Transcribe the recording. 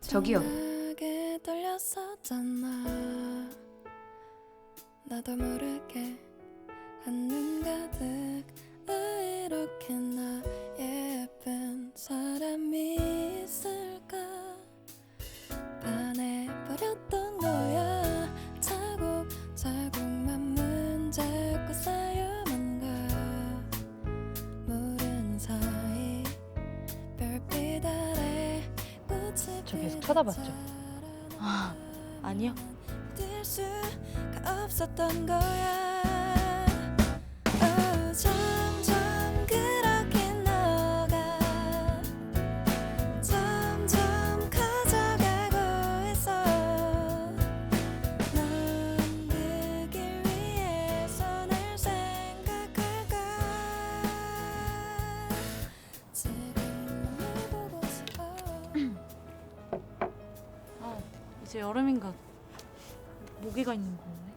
저기요. 나도 모르게 한눈 가득 왜 이렇게 나 예쁜 사람이 있을까? 반해버렸던 거야. 차곡차곡만 문제고 쌓여 저 계속 쳐다봤죠? 아, 아니요. 이제 여름인가 모기가 있는 거네.